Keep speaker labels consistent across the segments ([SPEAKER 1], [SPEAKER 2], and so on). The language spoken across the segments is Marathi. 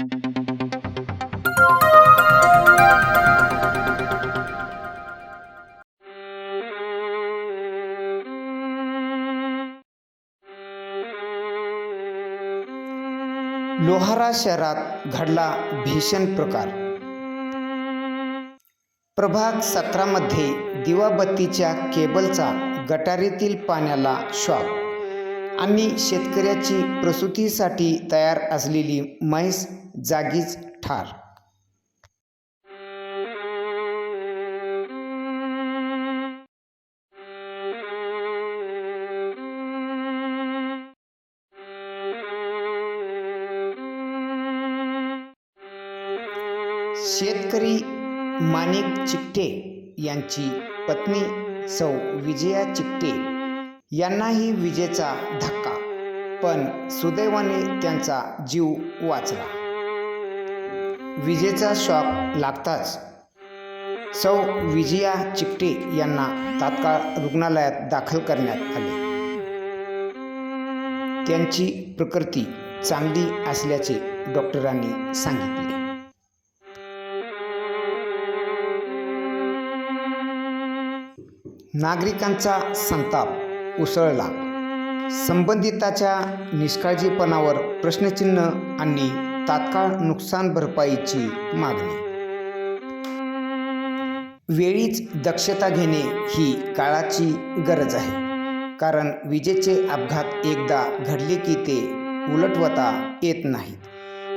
[SPEAKER 1] लोहारा शहरात घडला भीषण प्रकार. प्रभाग सतरामध्ये दिवाबत्तीच्या केबलचा गटारीतील पाण्याला शॉक. आम्ही शेतकऱ्याची प्रसूतीसाठी तयार असलेली म्हैस जागीच ठार. शेतकरी माणिक चिकटे यांची पत्नी सौ विजया चिकटे यांनाही विजेचा धक्का पण सुदैवाने त्यांचा जीव वाचला. विजेचा शॉक लागताच. सौ विजया चिकटे यांना तात्काळ रुग्णालयात दाखल करण्यात आले. त्यांची प्रकृती चांगली असल्याचे डॉक्टरांनी सांगितले. नागरिकांचा संताप उसळला. संबंधिताच्या निष्काळजीपणावर प्रश्नचिन्ह आणि तात्काळ नुकसान भरपाईची मागणी. वेळीच दक्षता घेणे ही काळाची गरज आहे. कारण विजेचे अपघात एकदा घडले की ते उलटवता येत नाहीत.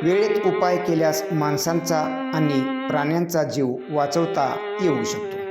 [SPEAKER 1] वेळेत उपाय केल्यास माणसांचा आणि प्राण्यांचा जीव वाचवता येऊ शकतो.